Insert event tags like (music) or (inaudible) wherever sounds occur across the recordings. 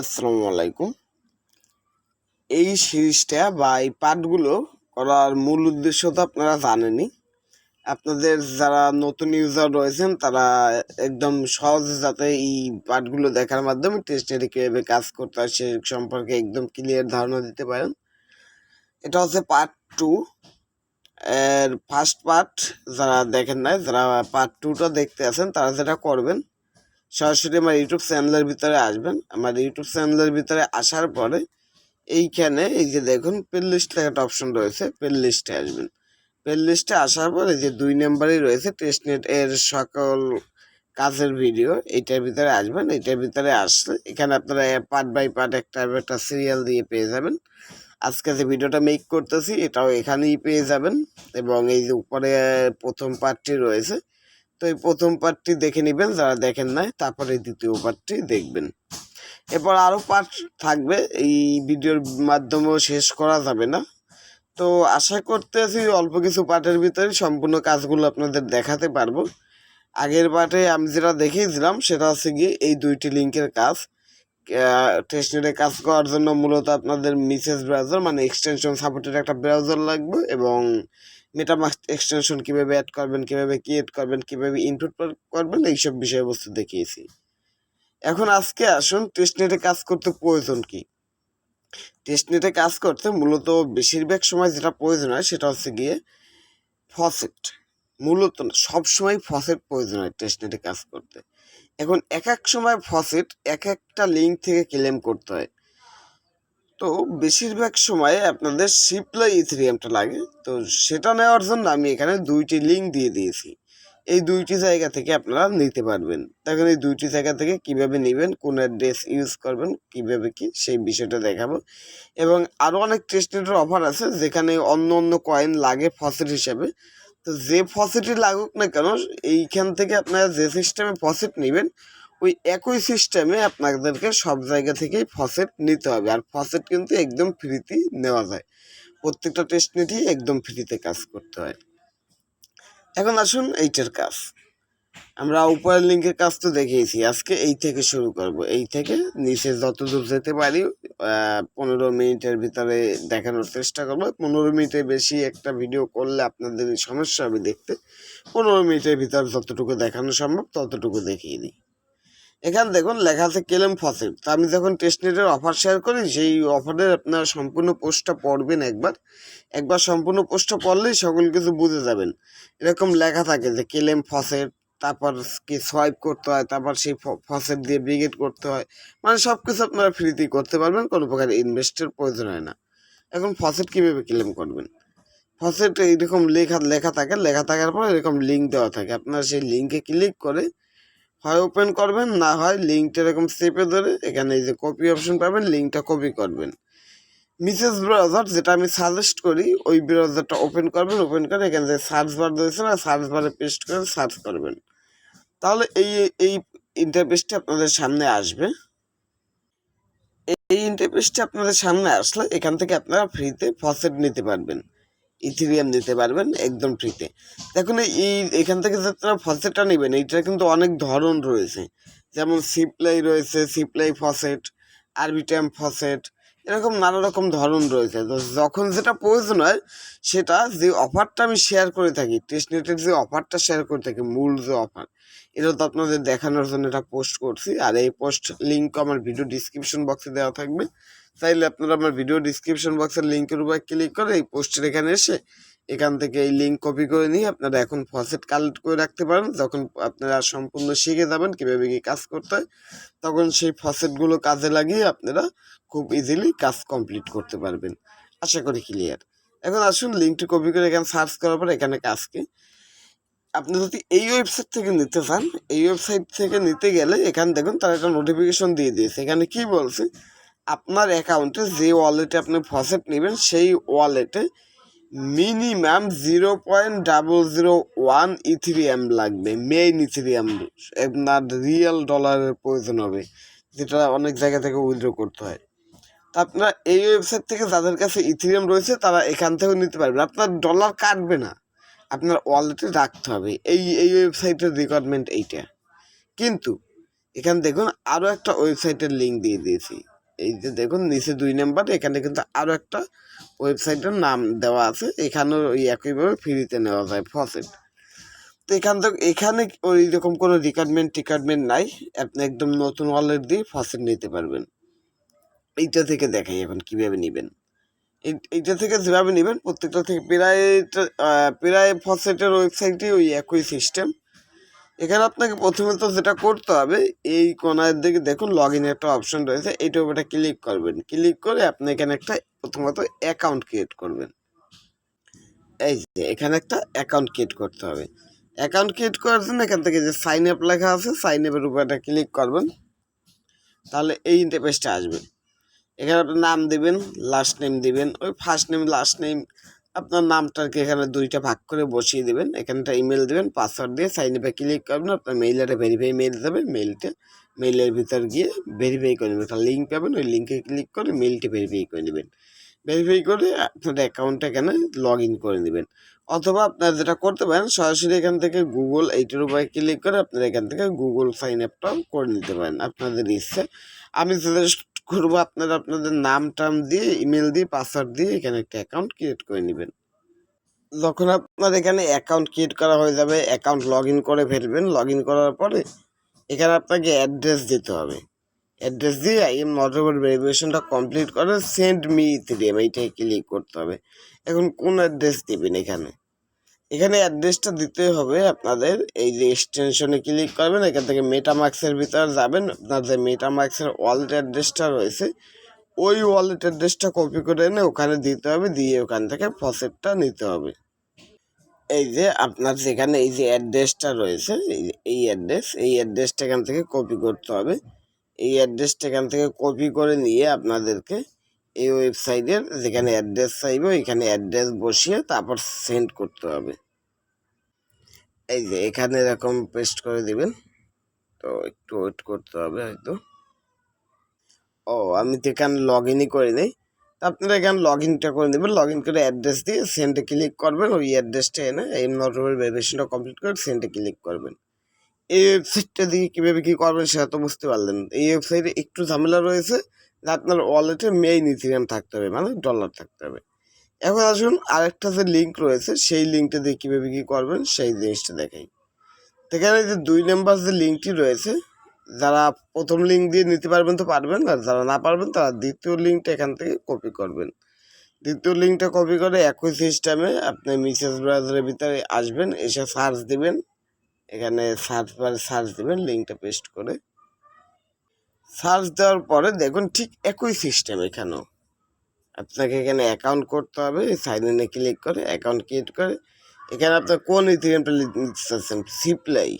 আসসালামু আলাইকুম। এই সিরিজটা বা এই পার্টগুলো করার মূল উদ্দেশ্য তো আপনারা জানেনই। আপনাদের যারা নতুন ইউজার রয়েছেন, তারা একদম সহজে যাতে এই পার্টগুলো দেখার মাধ্যমে টেস্টের কীভাবে কাজ করতে হয় সে সম্পর্কে একদম ক্লিয়ার ধারণা দিতে পারেন। এটা হচ্ছে পার্ট টু এর ফার্স্ট পার্ট যারা দেখেন নাই, যারা পার্ট টুটা দেখতে আছেন, তারা যেটা করবেন সরাসরি আমার ইউটিউব চ্যানেলের ভিতরে আসবেন। আমার ইউটিউব চ্যানেলের ভিতরে আসার পরে এইখানে এই যে দেখুন পেল লিস্ট একটা অপশন রয়েছে পেল লিস্টে আসবেন। পেল লিস্টে আসার পরে যে দুই নম্বরেই রয়েছে টেস্টনেট এর সকল কাজের ভিডিও, এইটার ভিতরে আসবেন। এইটার ভিতরে আসলে এখানে আপনারা পার্ট বাই পার্ট একটা একটা সিরিয়াল দিয়ে পেয়ে যাবেন। আজকে যে ভিডিওটা মেক করতেছি, এটাও এখানেই পেয়ে যাবেন। এবং এই যে উপরে প্রথম পার্টটি রয়েছে তো এই প্রথম পার্টটি দেখে নেবেন, যারা দেখেন নাই, তারপরে দ্বিতীয় পার্টটি দেখবেন। এরপর আরও পার্ট থাকবে, এই ভিডিওর মাধ্যমেও শেষ করা যাবে না। তো আশা করতেছি অল্প কিছু পার্টের ভিতরে সম্পূর্ণ কাজগুলো আপনাদের দেখাতে পারব। আগের পার্টে আমি যেটা দেখিয়েছিলাম, সেটা হচ্ছে গিয়ে এই দুইটি লিঙ্কের কাজ। টেস্টনেটে কাজ করার জন্য মূলত আপনাদের মিসেস ব্রাউজার মানে এক্সটেনশন সাপোর্টের একটা ব্রাউজার লাগবে এবং মেটামাস্ক এক্সটেনশন কীভাবে অ্যাড করবেন, কীভাবে ক্রিয়েট করবেন, কীভাবে ইনপুট করবেন, এইসব বিষয়বস্তু দেখিয়েছি। এখন আজকে আসুন টেস্টনেটে কাজ করতে প্রয়োজন কি? টেস্টনেটে কাজ করতে মূলত বেশিরভাগ সময় যেটা প্রয়োজন হয় সেটা হচ্ছে গিয়ে ফসেট মূলত সব সময় ফসেট প্রয়োজন হয় টেস্টনেটে কাজ করতে। এখন এক এক সময় ফসেট এক একটা লিঙ্ক থেকে ক্লেম করতে হয়। তো বেশিরভাগ সময়ে আপনাদের সিপ্লাই ইথেরিয়ামটা লাগে। তো সেটা নেওয়ার জন্য আমি এখানে দুইটি লিঙ্ক দিয়ে দিয়েছি। এই দুইটি জায়গা থেকে আপনারা নিতে পারবেন। তখন এই দুইটি জায়গা থেকে কীভাবে নেবেন, কোন অ্যাড্রেস ইউজ করবেন, কীভাবে কি, সেই বিষয়টা দেখাবো। এবং আরও অনেক টেস্টনেটের অফার আছে যেখানে অন্য অন্য কয়েন লাগে ফসেট হিসাবে। তো যে ফসিটি লাগুক না কেন, এইখান থেকে আপনারা যে সিস্টেমে ফসিট নেবেন, ওই একই সিস্টেমে আপনাদেরকে সব জায়গা থেকেই ফসেট নিতে হবে। আর ফসেট কিন্তু একদম ফ্রিতে নেওয়া যায়। প্রত্যেকটা টেস্ট নিতেই একদম ফ্রিতে কাজ করতে হয়। এখন আসুন এইটার কাজ। আমরা উপরের লিঙ্কের কাজ তো দেখিয়েছি। আজকে এই থেকে শুরু করব। এই থেকে নিচে যতদূর যেতে পারি পনেরো মিনিটের ভিতরে দেখানোর চেষ্টা করব। পনেরো মিনিটের বেশি একটা ভিডিও করলে আপনাদের সমস্যা হবে দেখতে। পনেরো মিনিটের ভিতর যতটুকু দেখানো সম্ভব ততটুকু দেখিয়ে দিই। এখানে দেখুন, লেখা আছে কেলেম ফসেট তো আমি যখন টেস্টনেটের অফার শেয়ার করি, সেই অফারের আপনার সম্পূর্ণ পোস্টটা পড়বেন একবার। একবার সম্পূর্ণ পোস্টটা পড়লেই সকল কিছু বুঝে যাবেন। এরকম লেখা থাকে যে, কেলেম ফসেট তারপর কি সোয়াইপ করতে হয়, তারপর সেই ফসেট দিয়ে ব্রিগেড করতে হয়। মানে সব কিছু আপনারা ফ্রিতেই করতে পারবেন, কোনো প্রকার ইনভেস্টের প্রয়োজন হয় না। এখন ফসেট কীভাবে ক্লেম করবেন? ফসেট এইরকম লেখা লেখা থাকে, লেখা থাকার পর এরকম লিঙ্ক দেওয়া থাকে। আপনারা সেই লিঙ্কে ক্লিক করে হয় ওপেন করবেন, না হয় লিঙ্কটা এরকম চেপে ধরে এখানে এই যে কপি অপশন পাবেন লিঙ্কটা কপি করবেন। মিসেস ব্রাউজার যেটা আমি সাজেস্ট করি, ওই ব্রাউজারটা ওপেন করবেন ওপেন করে এখানে যে সার্চ বার রয়েছে না সার্চ বারে পেস্ট করে সার্চ করবেন। তাহলে এই এই ইন্টারফেসটা আপনাদের সামনে আসবে। এই ইন্টারফেসটা আপনাদের সামনে আসলে এখান থেকে আপনারা ফ্রিতে ফসেট নিতে পারবেন। ইথিরিয়াম নিতে পারবেন, একদম ফ্রিতে দেখুন, এই এখান থেকে যে আপনারা ফসেটটা নেবেন এইটার কিন্তু অনেক ধরন রয়েছে। যেমন সিপ্লাই রয়েছে সিপ্লাই ফসেট আরবিটাম ফসেট এরকম নানা রকম ধরন রয়েছে। তো যখন যেটা প্রয়োজন হয়, সেটা যে অফারটা আমি শেয়ার করে থাকি টেস্টনেটের যে অফারটা শেয়ার করে থাকি, মূল যে অফার এটা তো আপনাদের দেখানোর জন্য এটা পোস্ট করছি। আর এই পোস্ট লিঙ্ক আমার ভিডিও ডিসক্রিপশন বক্সে দেওয়া থাকবে। চাইলে আপনারা আমার ভিডিও ডিসক্রিপশন বক্সের লিঙ্কের উপর ক্লিক করে এই পোস্টের এখানে এসে এখান থেকে এই লিঙ্ক কপি করে নিয়ে আপনারা এখন ফসেট কালেক্ট করে রাখতে পারেন। যখন আপনারা সম্পূর্ণ শিখে যাবেন কীভাবে কী কাজ করতে হয়, তখন সেই ফসেটগুলো কাজে লাগিয়ে আপনারা খুব ইজিলি কাজ কমপ্লিট করতে পারবেন। আশা করি ক্লিয়ার এখন আসুন লিঙ্কটি কপি করে এখানে সার্চ করার পর এখানে কাজকে আপনি যদি এই ওয়েবসাইট থেকে নিতে চান, এই ওয়েবসাইট থেকে নিতে গেলে এখানে দেখুন তারা একটা নোটিফিকেশন দিয়ে দিয়েছে। এখানে কি বলছে? আপনার অ্যাকাউন্টে যে ওয়ালেটে আপনি ফসেট নেবেন, সেই ওয়ালেটে minimum zero point double zero one ethereum লাগবে মেইন ইথিরিয়াম। আপনার রিয়েল ডলারের প্রয়োজন হবে, যেটা অনেক জায়গা থেকে উইথড্র করতে হয়। তা আপনার এই ওয়েবসাইট থেকে যাদের কাছে ইথিরিয়াম রয়েছে, তারা এখান থেকেও নিতে পারবেন। আপনার ডলার কাটবে না, আপনার ওয়ালেটে রাখতে হবে। এই এই ওয়েবসাইটের রিকোয়ারমেন্ট এইটা। কিন্তু, এখানে দেখুন আরও একটা ওয়েবসাইটের লিঙ্ক দিয়ে দিয়েছি। এই যে দেখুন, নিচে দুই নাম্বার, এখানে কিন্তু আরও একটা ওয়েবসাইটের নাম দেওয়া আছে। এখানেও ওই একইভাবে ফ্রিতে নেওয়া যায় ফসেট তো এখান থেকে, এখানে ওই রকম কোনো রিকোয়ারমেন্ট টিকারমেন্ট নাই। আপনি একদম নতুন ওয়ালেট দিয়ে ফসেট নিতে পারবেন। এইটা থেকে দেখাই এখন কীভাবে নেবেন। এই- এইটা থেকে যেভাবে নেবেন, প্রত্যেকটা থেকে প্রায় প্রায় ফসেটের ওয়েবসাইটে ওই একই সিস্টেম এখানে আপনাকে প্রথমে তো যেটা করতে হবে, এই কোনার দিকে দেখুন লগ ইন একটা অপশন রয়েছে এইটার উপরে ক্লিক করবেন। ক্লিক করে আপনি এখানে একটা প্রথমত অ্যাকাউন্ট ক্রিয়েট করবেন। এই যে, এখানে একটা অ্যাকাউন্ট ক্রিয়েট করতে হবে। অ্যাকাউন্ট ক্রিয়েট করার জন্য এখান থেকে যে সাইন আপ লেখা আছে সাইন আপের উপরে একটা ক্লিক করবেন। তাহলে এই ইন্টারফেসটা আসবে। এখানে আপনার নাম দিবেন লাস্ট নেম দিবেন, ওই ফার্স্ট নেম লাস্ট নেম আপনার নামটাকে এখানে দুইটা ভাগ করে বসিয়ে দেবেন। এখানটা ইমেল দেবেন পাসওয়ার্ড দিয়ে সাইন আপে ক্লিক করবেন, আপনার মেইল একটা ভেরিফাই মেইল যাবে মেইলটা মেইলের ভিতর গিয়ে ভেরিফাই করে নেবেন। একটা লিঙ্ক পাবেন, ওই লিঙ্কে ক্লিক করে মেইলটি ভেরিফাই করে নেবেন। ভেরিফাই করে আপনার অ্যাকাউন্টটা এখানে লগ ইন করে নেবেন। অথবা আপনার যেটা করতে পারেন, সরাসরি এখান থেকে গুগল এইটার উপরে ক্লিক করে আপনারা এখান থেকে গুগল সাইন আপটাও করে নিতে পারেন। আপনাদের ইচ্ছে। আমি সাজেস্ট করব আপনারা আপনাদের নাম টাম দিয়ে ইমেল দিয়ে পাসওয়ার্ড দিয়ে এখানে একটা অ্যাকাউন্ট ক্রিয়েট করে নেবেন। যখন আপনার এখানে অ্যাকাউন্ট ক্রিয়েট করা হয়ে যাবে অ্যাকাউন্ট লগ করে ফেলবেন। লগ করার পরে এখানে আপনাকে অ্যাড্রেস দিতে হবে। অ্যাড্রেস দিয়ে এম নট ভেরিফিকেশনটা কমপ্লিট করে সেন্ড মি ইথিরিয়াম এইটাই ক্লিক করতে হবে। এখন কোন অ্যাড্রেস দেবেন এখানে? এখানে অ্যাড্রেসটা দিতে হবে আপনাদের। এই যে এক্সটেনশনে ক্লিক করবেন, এখান থেকে মেটামার্ক্সের ভিতর যাবেন। আপনার যে মেটামার্ক্সের ওয়ালেট অ্যাড্রেসটা রয়েছে, ওই ওয়ালেট অ্যাড্রেসটা কপি করে এনে ওখানে দিতে হবে, দিয়ে ওখান থেকে ফসেটটা নিতে হবে। এই যে আপনার যেখানে এই যে অ্যাড্রেসটা রয়েছে, এই অ্যাড্রেস এই অ্যাড্রেসটা এখান থেকে কপি করতে হবে। এই অ্যাড্রেসটা এখান থেকে কপি করে নিয়ে আপনাদেরকে এই ওয়েবসাইটের যেখানে অ্যাড্রেস চাইবে, ওইখানে অ্যাড্রেস বসিয়ে তারপর সেন্ড করতে হবে। এই যে, এখানে এরকম পেস্ট করে দিবেন। তো একটু ওয়েট করতে হবে হয়তো। ও, আমি তো এখানে লগ ইনই করে নিই। তা আপনারা এখানে লগ ইনটা করে নেবেন। লগ ইন করে অ্যাড্রেস দিয়ে সেন্ডে ক্লিক করবেন। ওই অ্যাড্রেসটা এনে এই নটওয়ের ভেরিফিকেশনটা কমপ্লিট করে সেন্ডে ক্লিক করবেন। এই ওয়েবসাইটটা দিয়ে কীভাবে কী করবেন সেটা তো বুঝতে পারলেন এই ওয়েবসাইটে একটু ঝামেলা রয়েছে। আপনার ওয়ালেটে মেইন ইথিরিয়াম থাকতে হবে মানে ডলার থাকতে হবে। এখন আসুন, আরেকটা যে লিঙ্ক রয়েছে, সেই লিঙ্কটা দিয়ে কীভাবে কী করবেন, সেই জিনিসটা দেখাই। সেখানে যে দুই নাম্বার যে লিঙ্কটি রয়েছে, যারা প্রথম লিঙ্ক দিয়ে নিতে পারবেন তো পারবেন, আর যারা না পারবেন, তারা দ্বিতীয় লিঙ্কটা এখান থেকে কপি করবেন। দ্বিতীয় লিঙ্কটা কপি করে একই সিস্টেমে আপনি মিসেস ব্রাউজারের ভিতরে আসবেন, এসে সার্চ দিবেন। এখানে সার্চ বারে সার্চ দিবেন লিঙ্কটা পেস্ট করে। সার্চ দেওয়ার পরে দেখুন ঠিক একই সিস্টেম এখানেও। আপনাকে এখানে অ্যাকাউন্ট করতে হবে সাইন ইনে ক্লিক করে অ্যাকাউন্ট ক্রিয়েট করে। এখানে আপনার কোন ইথিরিয়ামটা নিতে চাচ্ছেন সিপ্লাই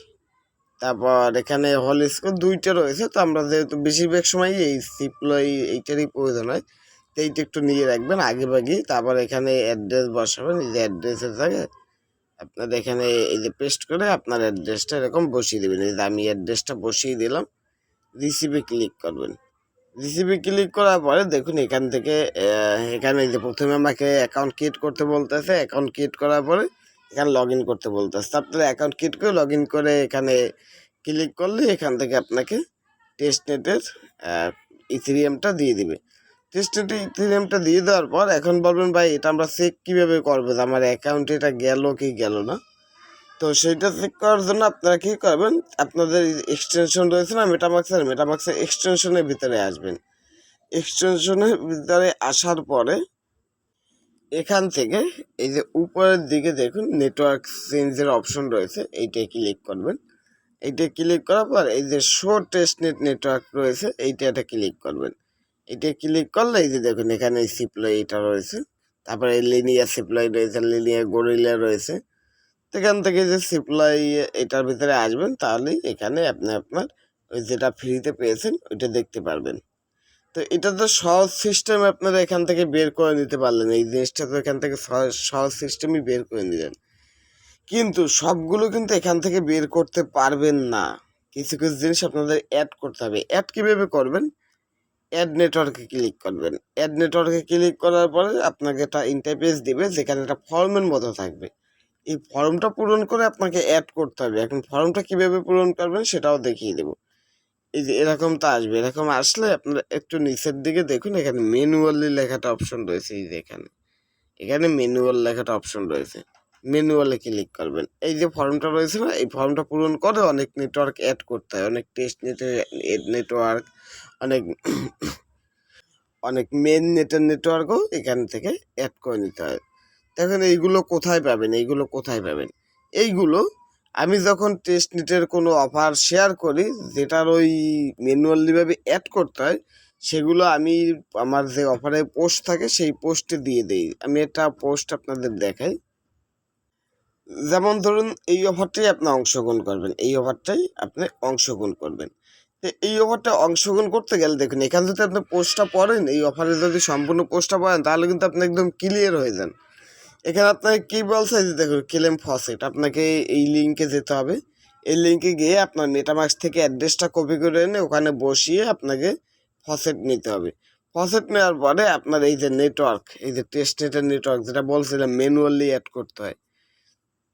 তারপর এখানে হল স্কোর দুইটা রয়েছে, তো আমরা যেহেতু বেশিরভাগ সময় এই সিপ্লাই এইটারই প্রয়োজন হয়, তো এইটা একটু নিয়ে রাখবেন আগে ভাগে তারপর এখানে অ্যাড্রেস বসাবেন, এই যে অ্যাড্রেসের জায়গায় আপনার এখানে এই যে পেস্ট করে আপনার অ্যাড্রেসটা এরকম বসিয়ে দেবেন। এই যে আমি অ্যাড্রেসটা বসিয়ে দিলাম রিসিভে ক্লিক করবেন। রিসিপি ক্লিক করার পরে দেখুন এখান থেকে এখানে যে প্রথমে আমাকে অ্যাকাউন্ট ক্রিয়েট করতে বলতেছে। অ্যাকাউন্ট ক্রিয়েট করার পরে এখানে লগ ইন করতে বলতেছে। তারপরে অ্যাকাউন্ট ক্রিয়েট করে লগ ইন করে এখানে ক্লিক করলে এখান থেকে আপনাকে টেস্ট নেটের ইথিরিয়ামটা দিয়ে দিবে। টেস্ট নেটের ইথিরিয়ামটা দিয়ে দেওয়ার পর এখন বলবেন, ভাই, এটা আমরা চেক কীভাবে করব? যে আমার অ্যাকাউন্টে এটা গেল কি গেল না? তো সেইটা চেক করার জন্য আপনারা কী করবেন? আপনাদের এক্সটেনশন রয়েছে না মেটামাক্সের মেটামাক্সের এক্সটেনশনের ভিতরে আসবেন। এক্সটেনশনের ভিতরে আসার পরে এখান থেকে এই যে উপরের দিকে দেখুন নেটওয়ার্ক চেঞ্জের অপশন রয়েছে, এইটায় ক্লিক করবেন। এইটা ক্লিক করার পর এই যে শো টেস্ট নেট নেটওয়ার্ক রয়েছে এইটা একটা ক্লিক করবেন। এটা ক্লিক করলে এই যে দেখুন এখানে সিপ্লাই এটা রয়েছে। তারপরে লিনিয়ার সিপ্লাই রয়েছে লিনিয়ার গরিলা রয়েছে। এখান থেকে যে সিপ্লাই এটার ভিতরে আসবেন, তাহলেই এখানে আপনি আপনার ওই যেটা ফ্রিতে পেয়েছেন, ওইটা দেখতে পারবেন। তো এটা তো সহজ সিস্টেম আপনারা এখান থেকে বের করে নিতে পারলেন। এই জিনিসটা তো এখান থেকে সহজ সিস্টেমই বের করে নিলেন। কিন্তু সবগুলো কিন্তু এখান থেকে বের করতে পারবেন না। কিছু কিছু জিনিস আপনাদের অ্যাড করতে হবে। অ্যাড কীভাবে করবেন? অ্যাড নেটওয়ার্কে ক্লিক করবেন। অ্যাড নেটওয়ার্কে ক্লিক করার পরে আপনাকে একটা ইন্টারফেস দিবে, যেখানে একটা ফর্মের মতো থাকবে। এই ফর্মটা পূরণ করে আপনাকে অ্যাড করতে হবে। এখন ফর্মটা কীভাবে পূরণ করবেন সেটাও দেখিয়ে দেবো। এই যে এরকমটা আসবে। এরকম আসলে আপনারা একটু নিচের দিকে দেখুন, এখানে ম্যানুয়ালি লেখাটা অপশন রয়েছে, এই যে এখানে। এখানে ম্যানুয়াল লেখাটা অপশন রয়েছে। ম্যানুয়ালে ক্লিক করবেন। এই যে ফর্মটা রয়েছে না, এই ফর্মটা পূরণ করে অনেক নেটওয়ার্ক অ্যাড করতে হয়। অনেক টেস্ট নেট নেটওয়ার্ক অনেক (coughs) অনেক মেন নেটের নেটওয়ার্কও এখান থেকে অ্যাড করে নিতে হয়। দেখেন এইগুলো কোথায় পাবেন? এইগুলো কোথায় পাবেন? এইগুলো আমি যখন টেস্ট নেটের কোনো অফার শেয়ার করি, যেটার ওই ম্যানুয়ালিভাবে অ্যাড করতে হয়, সেগুলো আমি আমার যে অফারে পোস্ট থাকে, সেই পোস্টে দিয়ে দিই। আমি একটা পোস্ট আপনাদের দেখাই। যেমন ধরুন, এই অফারটাই আপনি অংশগ্রহণ করবেন। এই অফারটাই আপনি অংশগ্রহণ করবেন। এই অফারটা অংশগ্রহণ করতে গেলে দেখুন, এখান থেকে আপনি পোস্টটা পড়েন, এই অফারে যদি সম্পূর্ণ পোস্টটা পড়েন, তাহলে কিন্তু আপনি একদম ক্লিয়ার হয়ে যান। এখানে আপনাকে কী বলছে যে দেখুন ক্লেম ফসেট। আপনাকে এই লিঙ্কে যেতে হবে। এই লিঙ্কে গিয়ে আপনার মেটামাক্স থেকে অ্যাড্রেসটা কপি করে এনে ওখানে বসিয়ে আপনাকে ফসেট নিতে হবে। ফসেট নেওয়ার পরে আপনার এই যে নেটওয়ার্ক এই যে টেস্ট নেটের নেটওয়ার্ক যেটা বলছিলাম ম্যানুয়ালি অ্যাড করতে হয়।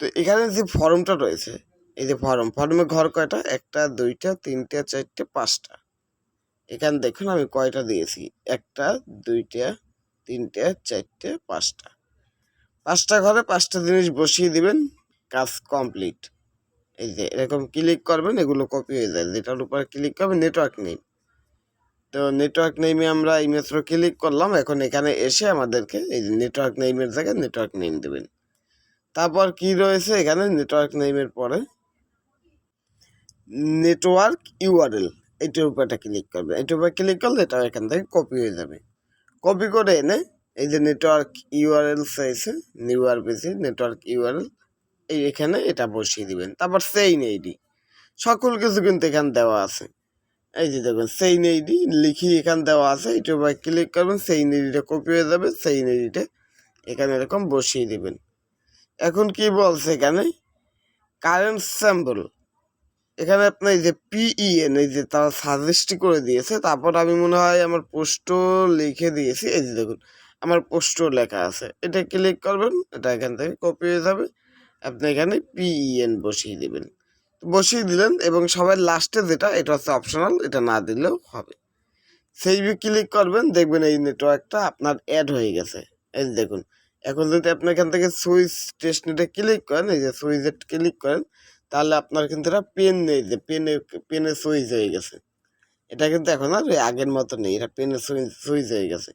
তো এখানে যে ফর্মটা রয়েছে, এই যে ফর্ম ফর্মে ঘর কয়টা? একটা, দুইটা, তিনটা, চারটে, পাঁচটা। এখানে দেখুন আমি কয়টা দিয়েছি? একটা, দুইটা, তিনটে, চারটে, পাঁচটা। পাঁচটা ঘরে পাঁচটা জিনিস বসিয়ে দিবেন, কাজ কমপ্লিট। এই যে এরকম ক্লিক করবেন, এগুলো কপি হয়ে যায়। যেটার উপর ক্লিক করবেন নেটওয়ার্ক নেই তো নেটওয়ার্ক নেইমে আমরা এই মাত্র ক্লিক করলাম, এখন এখানে এসে আমাদেরকে এই যে নেটওয়ার্ক নেইমের জায়গায় নেটওয়ার্ক নেম দেবেন। তারপর কি রয়েছে এখানে নেটওয়ার্ক নেইমের পরে? নেটওয়ার্ক ইউআরএল এইটার উপর ক্লিক করবে এইটার উপর ক্লিক করলে এটা এখান থেকে কপি হয়ে যাবে। কপি করে এনে এই যে নেটওয়ার্ক ইউআরএল চাইছে নিউ আরপিসি নেটওয়ার্ক ইউআরএল এই এখানে এটা বসিয়ে দিবেন। তারপর সেইন এইডি সকল কিছু কিন্তু এখানে দেওয়া আছে। এই যে দেখুন সেইন এইডি লিখি এখানে দেওয়া আছে এটার উপর ক্লিক করবেন সেইন এইডিটা কপি হয়ে যাবে সেইন এইডিটা এখানে এরকম বসিয়ে দিবেন। এখন কি বলছে এখানে? কারেন্ট স্যাম্পল এখানে আপনার এই যে পিইএন এই যে তারা সাজেস্ট করে দিয়েছে, তারপর আমি মনে হয় আমার পোস্টও লিখে দিয়েছি। এই যে দেখুন আমার পোস্টও লেখা আছে। এটা ক্লিক করবেন, এটা এখান থেকে কপি হয়ে যাবে। আপনি এখানে পিইএন বসিয়ে দিবেন। বসিয়ে দিলেন এবং সবাই লাস্টে যেটা, এটা হচ্ছে অপশনাল এটা না দিলেও হবে। সেই ক্লিক করবেন, দেখবেন এই নেটওয়ার্কটা আপনার অ্যাড হয়ে গেছে। এই দেখুন, এখন যদি আপনি এখান থেকে সুইচ টেস্ট নেটে ক্লিক করেন, এই যে সুইচে ক্লিক করেন, তাহলে আপনার কিন্তু এটা পেন নেই যে পেনে পেনে সুইচ হয়ে গেছে। এটা কিন্তু এখন আর আগের মতো নেই, এটা পেনে সুইচ সুইচ হয়ে গেছে।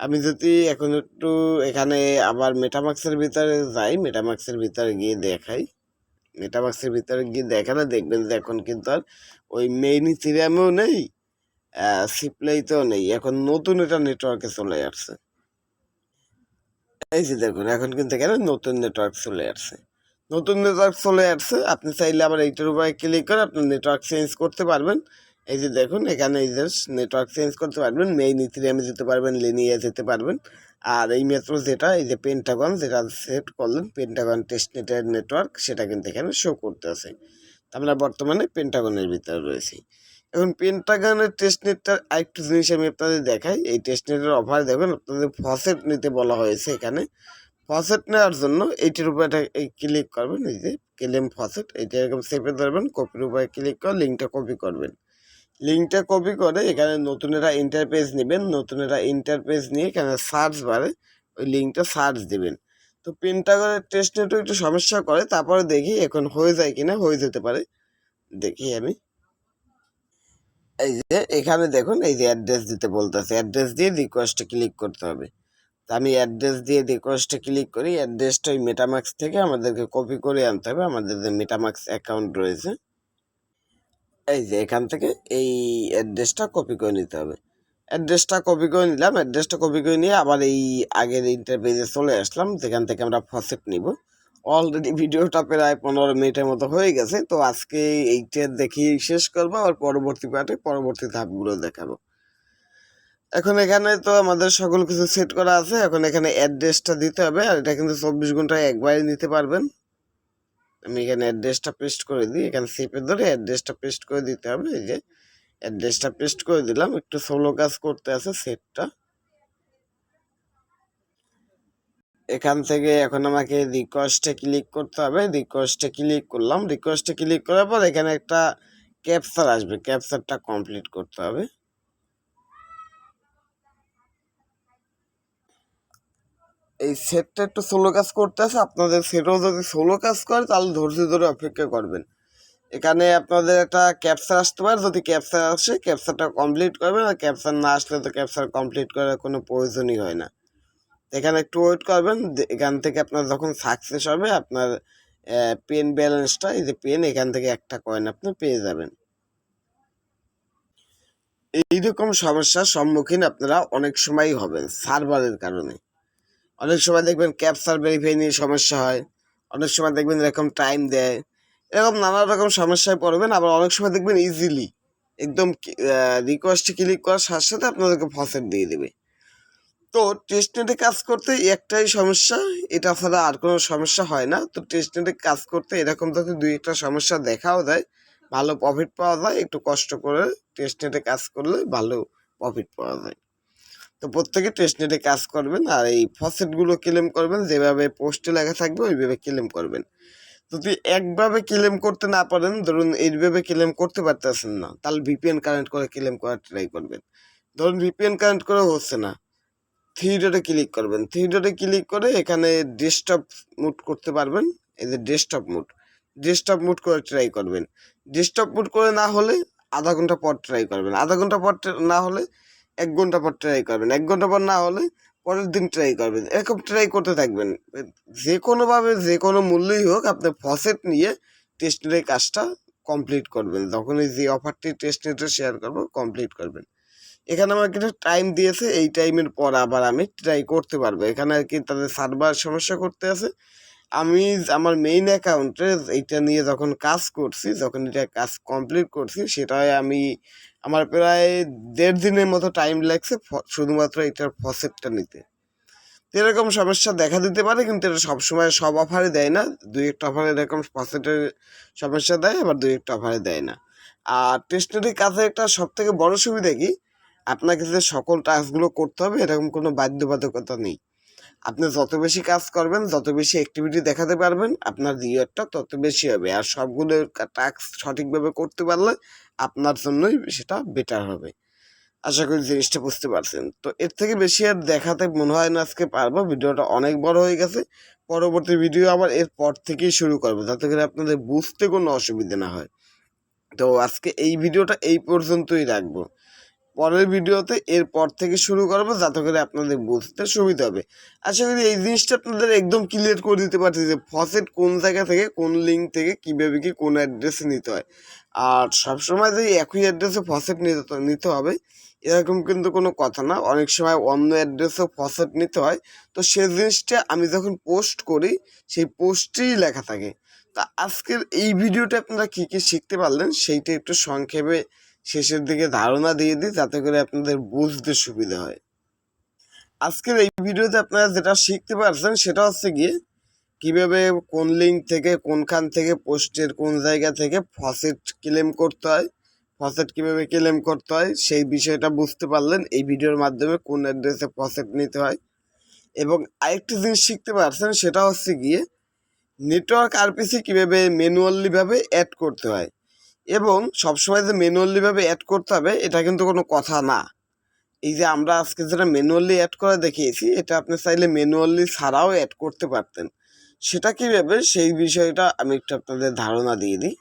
আমি যদি এখন একটু এখানে আবার মেটামাক্সের ভিতরে যাই মেটামাক্সের ভিতরে গিয়ে দেখাই। মেটামাক্সের ভিতরে গিয়ে দেখালে দেখবেন যে এখন কিন্তু আর ওই মেইন ইথিরিয়ামেও নেই সিপ্লাইতেও নেই। এখন নতুন এটা নেটওয়ার্কে চলে আসছে। এই যে দেখুন, এখন কিন্তু এখানে নতুন নেটওয়ার্ক চলে আসছে। নতুন নেটওয়ার্ক চলে আসছে, আপনি চাইলে আবার এইটার উপরে ক্লিক করে আপনার নেটওয়ার্ক চেঞ্জ করতে পারবেন। এই যে দেখুন, এখানে এই যে নেটওয়ার্ক চেঞ্জ করতে পারবেন মেইন ইথিরিয়ামে যেতে পারবেন লিনিয়ে যেতে পারবেন। আর এই মেট্রো যেটা, এই যে পেন্টাগন যেটা সেট করলেন পেন্টাগন টেস্ট নেটের নেটওয়ার্ক সেটা কিন্তু এখানে শো করতে আছে আমরা বর্তমানে পেন্টাগনের ভিতরে রয়েছি। এখন পেন্টাগনের টেস্ট নেটটার আরেকটু জিনিস আমি আপনাদের দেখাই। এই টেস্ট নেটের অফার দেখুন, আপনাদের ফসেট নিতে বলা হয়েছে এখানে। ফসেট নেওয়ার জন্য এইটির উপরে একটা এই ক্লিক করবেন, এই যে ক্লেম ফসেট এইটা এরকম সেপে ধরবেন কপির উপরে ক্লিক করে লিঙ্কটা কপি করবেন। লিঙ্কটা কপি করে এখানে নতুনেরা ইন্টারপেজ নেবেন, নতুনেরা ইন্টারপেজ নিয়ে এখানে সার্চ বারে ওই লিঙ্কটা সার্চ দেবেন। তো পেন্টাগনের টেস্ট নেটও একটু সমস্যা করে, তারপরে দেখি এখন হয়ে যায় কিনা, হয়ে যেতে পারে। দেখি আমি। এই যে এখানে দেখুন, এই যে অ্যাড্রেস দিতে বলতেছে অ্যাড্রেস দিয়ে রিকোয়েস্টে ক্লিক করতে হবে। তো আমি অ্যাড্রেস দিয়ে রিকোয়েস্টে ক্লিক করি অ্যাড্রেসটা ওই মেটামাক্স থেকে আমাদেরকে কপি করে আনতে হবে, আমাদের যে মেটামাক্স অ্যাকাউন্ট রয়েছে। এই যে এখান থেকে এই অ্যাড্রেসটা কপি করে নিতে হবে। অ্যাড্রেসটা কপি করে নিলাম অ্যাড্রেসটা কপি করে নিয়ে আবার এই আগের ইন্টারপেজে চলে আসলাম, যেখান থেকে আমরা ফসেট নিব। অলরেডি ভিডিওটা প্রায় পনেরো মিনিটের মতো হয়ে গেছে, তো আজকে এইটা দেখি শেষ করব, আর পরবর্তী পার্টে পরবর্তী ধাপগুলো দেখাবো। এখন এখানে তো আমাদের সকল কিছু সেট করা আছে, এখন এখানে অ্যাড্রেসটা দিতে হবে, আর এটা কিন্তু চব্বিশ ঘন্টায় একবারই নিতে পারবেন। আমি এখানে অ্যাড্রেসটা পেস্ট করে দিই, এখানে সেপে ধরে অ্যাড্রেসটা পেস্ট করে দিতে হবে, এই যে অ্যাড্রেসটা পেস্ট করে দিলাম, একটু সোলো কাজ করতে আছে সেটটা এখান থেকে এখন আমাকে রিকোয়েস্টে ক্লিক করতে হবে রিকোয়েস্টে ক্লিক করলাম রিকোয়েস্টে ক্লিক করার পর এখানে একটা ক্যাপচার আসবে ক্যাপচারটা কমপ্লিট করতে হবে। এই সেটটা একটু সোলো কাজ করতে আছে, আপনাদের সেটও যদি সোলো কাজ করে, তাহলে ধৈর্য ধরে অপেক্ষা করবেন। এখানে আপনাদের একটা ক্যাপচার আসতে পারে, যদি ক্যাপচার আসে ক্যাপচারটা কমপ্লিট করবেন, আর ক্যাপচার না আসলে তো ক্যাপচার কমপ্লিট করার কোনো প্রয়োজনই হয় না। এখানে একটু ওয়েট করবেন এখান থেকে আপনার যখন সাকসেস হবে, আপনার পেন ব্যালেন্সটা এই যে পেন এখান থেকে একটা কয়েন আপনি পেয়ে যাবেন। এইরকম সমস্যার সম্মুখীন আপনারা অনেক সময়ই হবেন সার্ভারের কারণে। অনেক সময় দেখবেন ক্যাপচার ভেরিফাই নিয়ে সমস্যা হয়। অনেক সময় দেখবেন এরকম টাইম দেয়। এরকম নানা রকম সমস্যায় পড়বেন, আবার অনেক সময় দেখবেন ইজিলি একদম রিকোয়েস্টে ক্লিক করার সাথে সাথে আপনাদেরকে ফসেট দিয়ে দেবে। তো টেস্টনেটে কাজ করতে একটাই সমস্যা, এটা ছাড়া আর কোনো সমস্যা হয় না। তো টেস্টনেটে কাজ করতে এরকম যদি দুই একটা সমস্যা দেখাও দেয়, ভালো প্রফিট পাওয়া যায়। একটু কষ্ট করে টেস্টনেটে কাজ করলে ভালো প্রফিট পাওয়া যায়। তো প্রত্যেকে টেস্টনেটে কাজ করবেন আর এই ফসেটগুলো ক্লেম করবেন, যেভাবে পোস্টে লেখা থাকবে, ওইভাবে ক্লেম করবেন। যদি একভাবে ক্লেম করতে না পারেন, ধরুন এইভাবে ক্লেম করতে পারতেছেন না, তাহলে ভিপিএন কানেক্ট করে ক্লেম করার ট্রাই করবেন। ধরুন ভিপিএন কানেক্ট করে হচ্ছে না থ্রি ডটে ক্লিক করবেন। থ্রি ডটে ক্লিক করে এখানে ডেস্কটপ মুড করতে পারবেন, এই যে ডেস্কটপ মুড ডেস্কটপ মুড করে ট্রাই করবেন। ডেস্কটপ মুড করে না হলে আধা ঘণ্টা পর ট্রাই করবেন। আধা ঘণ্টা পর না হলে এক ঘণ্টা পর ট্রাই করবেন। এক ঘণ্টা পর না হলে পরের দিন ট্রাই করবেন। এরকম ট্রাই করতে থাকবেন। যে কোনোভাবে যে কোনো মূল্যই হোক আপনি ফসেট নিয়ে টেস্টনেটের কাজটা কমপ্লিট করবেন। যখনই যে অফারটি টেস্টনেটে শেয়ার করব কমপ্লিট করবেন। এখানে আমার কিছু টাইম দিয়েছে। এই টাইমের পর আবার আমি ট্রাই করতে পারব। এখানে আর কি তাদের সার্ভার সমস্যা করতে আছে। আমি আমার মেইন অ্যাকাউন্টে এইটা নিয়ে যখন কাজ করছি, যখন এটা কাজ কমপ্লিট করছি সেটাই আমি আমার প্রায় দেড় দিনের মতো টাইম লাগছে শুধুমাত্র এটার ফসেটটা নিতে। এরকম সমস্যা দেখা দিতে পারে, কিন্তু এটা সবসময় সব অফারে দেয় না। দুই একটা অফারে এরকম ফসেটের সমস্যা দেয়, আবার দুই একটা অফারে দেয় না। আর টেস্টনারি কাজে একটা সব থেকে বড় সুবিধা কি? আপনাকে যে সকল টাস্কগুলো করতে হবে, এরকম কোনো বাধ্যবাধকতা নেই। আপনি যত বেশি কাজ করবেন, যত বেশি অ্যাক্টিভিটি দেখাতে পারবেন, আপনার রিওয়ার্ডটা তত বেশি হবে। আর সবগুলো টাস্ক সঠিকভাবে করতে পারলে আপনার জন্যই সেটা বেটার হবে। আশা করি জিনিসটা বুঝতে পারছেন। তো এর থেকে বেশি আর দেখাতে মনে হয় না আজকে পারব। ভিডিওটা অনেক বড় হয়ে গেছে। পরবর্তী ভিডিও আবার এর পর থেকেই শুরু করব, যাতে করে আপনাদের বুঝতে কোনো অসুবিধা না হয়। তো আজকে এই ভিডিওটা এই পর্যন্তই রাখব। পরের ভিডিওতে এরপর থেকে শুরু করব, যাতে করে আপনাদের বুঝতে সুবিধা হবে। আশা করি এই জিনিসটা আপনাদের একদম ক্লিয়ার করে দিতে পারছি যে ফসেট কোন জায়গা থেকে, কোন লিঙ্ক থেকে, কীভাবে কি কোন অ্যাড্রেসে নিতে হয়। আর সবসময় যে একই অ্যাড্রেসে ফসেট নিতে নিতে হবে, এরকম কিন্তু কোনো কথা না। অনেক সময় অন্য অ্যাড্রেসেও ফসেট নিতে হয়। তো সেই জিনিসটা আমি যখন পোস্ট করি, সেই পোস্টেই লেখা থাকে। তা আজকের এই ভিডিওটা আপনারা কী কী শিখতে পারলেন, সেইটা একটু সংক্ষেপে শেষের দিকে ধারণা দিয়ে দিই, যাতে করে আপনাদের বুঝতে সুবিধা হয়। আজকের এই ভিডিওতে আপনারা যেটা শিখতে পারছেন সেটা হচ্ছে গিয়ে কীভাবে কোন লিঙ্ক থেকে, কোনখান থেকে পোস্টের কোন জায়গা থেকে ফসেট ক্লেম করতে হয় ফসেট কীভাবে ক্লেম করতে হয়, সেই বিষয়টা বুঝতে পারলেন। এই ভিডিওর মাধ্যমে কোন অ্যাড্রেসে ফসেট নিতে হয়। এবং আরেকটি জিনিস শিখতে পারছেন, সেটা হচ্ছে গিয়ে নেটওয়ার্ক আরপিসি কীভাবে ম্যানুয়ালিভাবে অ্যাড করতে হয়। এবং সবসময় যে ম্যানুয়ালিভাবে অ্যাড করতে হবে, এটা কিন্তু কোনো কথা না। এই যে আমরা আজকে যেটা ম্যানুয়ালি অ্যাড করে দেখিয়েছি, এটা আপনি চাইলে ম্যানুয়ালি ছাড়াও অ্যাড করতে পারতেন। সেটা কীভাবে, সেই বিষয়টা আমি একটু আপনাদের ধারণা দিয়ে দিই।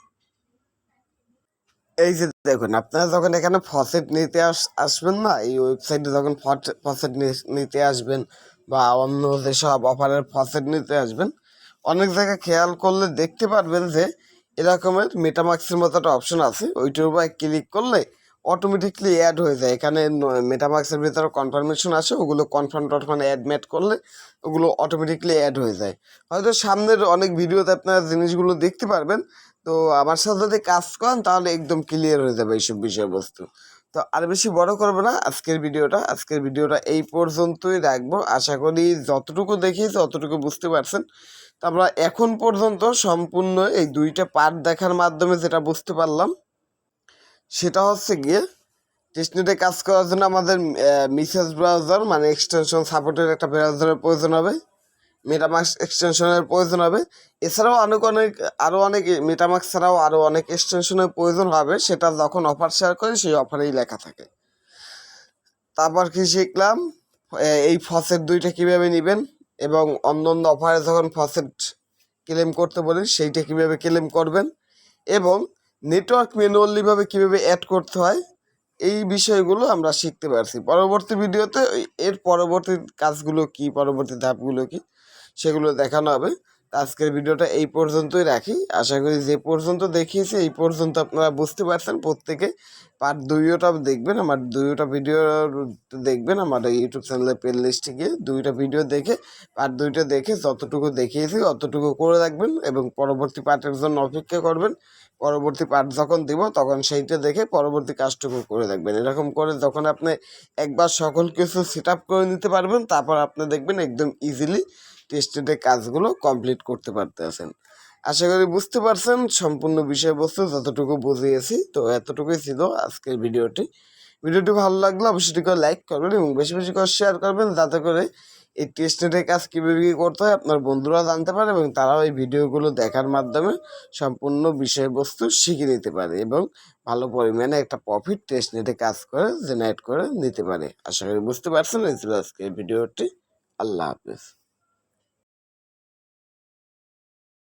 এই যে দেখুন, আপনারা যখন এখানে ফসেট নিতে আস, আসবেন না, এই ওয়েবসাইটে যখন ফসেট নিতে আসবেন বা অন্য যেসব অফারের ফসেট নিতে আসবেন, অনেক জায়গায় খেয়াল করলে দেখতে পারবেন যে এরকমের মেটামাক্সের মতো একটা অপশন আছে। ওইটার উপর ক্লিক করলে অটোমেটিকলি অ্যাড হয়ে যায়। এখানে মেটামাক্সের ভিতরে কনফার্মেশন আসে, ওগুলো কনফার্ম টনফার্ম অ্যাড করলে ওগুলো অটোমেটিকলি অ্যাড হয়ে যায়। হয়তো সামনের অনেক ভিডিওতে আপনারা জিনিসগুলো দেখতে পারবেন। তো আমার সাথে যদি কাজ করেন, তাহলে একদম ক্লিয়ার হয়ে যাবে এইসব বিষয়বস্তু। তো আর বেশি বড় করব না, আজকের ভিডিওটা আজকের ভিডিওটা এই পর্যন্তই রাখব। আশা করি যতটুকু দেখিয়েছি ততটুকু বুঝতে পারছেন, তো আমরা এখন পর্যন্ত সম্পূর্ণ এই দুইটা পার্ট দেখার মাধ্যমে যেটা বুঝতে পারলাম, সেটা হচ্ছে গিয়ে টেস্টনেটে কাজ করার জন্য আমাদের মিসেস ব্রাউজার মানে এক্সটেনশন সাপোর্টের একটা ব্রাউজারের প্রয়োজন হবে। মেটামাক্স এক্সটেনশনের প্রয়োজন হবে। এছাড়াও অনেক অনেক আরও অনেক মেটামাক্স ছাড়াও আরও অনেক এক্সটেনশনের প্রয়োজন হবে, সেটা যখন অফার শেয়ার করে সেই অফারেই লেখা থাকে। তারপর কি শিখলাম? এই ফসেট দুইটা কীভাবে নেবেন এবং অন্য অন্য অফারে যখন ফসেট ক্লেম করতে বলি সেইটা কীভাবে ক্লেম করবেন এবং নেটওয়ার্ক ম্যানুয়ালিভাবে কীভাবে অ্যাড করতে হয়, এই বিষয়গুলো আমরা শিখতে পারছি। পরবর্তী ভিডিওতে এর পরবর্তী কাজগুলো কি, পরবর্তী ধাপগুলো কি? সেগুলো দেখানো হবে। আজকের ভিডিওটা এই পর্যন্তই রাখি। আশা করি যে পর্যন্ত দেখিয়েছি, এই পর্যন্ত আপনারা বুঝতে পারছেন। প্রত্যেকে পার্ট দুইটা দেখবেন, আমার দুইটা ভিডিও দেখবেন, আমার ইউটিউব চ্যানেলের প্লে লিস্টে গিয়ে দুইটা ভিডিও দেখে পার্ট দুইটা দেখে যতটুকু দেখিয়েছি অতটুকু করে রাখবেন এবং পরবর্তী পার্টের জন্য অপেক্ষা করবেন। পরবর্তী পার্ট যখন দিব, তখন সেইটা দেখে পরবর্তী কাজটুকু করে রাখবেন। এরকম করে যখন আপনি একবার সকল কিছু সেট করে নিতে পারবেন, তারপর আপনি দেখবেন একদম ইজিলি টেস্টেডের কাজগুলো কমপ্লিট করতে পারতেছেন আশা করি বুঝতে পারছেন সম্পূর্ণ বিষয়বস্তু যতটুকু বুঝিয়েছি, তো এতটুকুই ছিল আজকের ভিডিওটি। ভিডিওটি ভালো লাগলে অবশ্যই করে লাইক করবেন এবং বেশি বেশি করে শেয়ার করবেন, যাতে করে এই টেস্টেডের কাজ কীভাবে কী করতে হয় আপনার বন্ধুরা জানতে পারে এবং তারাও এই ভিডিওগুলো দেখার মাধ্যমে সম্পূর্ণ বিষয়বস্তু শিখে নিতে পারে এবং ভালো পরিমাণে একটা প্রফিট টেস্ট নেটে কাজ করে জেনারেট করে নিতে পারে। আশা করি বুঝতে পারছেন, এই ছিল আজকের ভিডিওটি। আল্লাহ হাফিজ।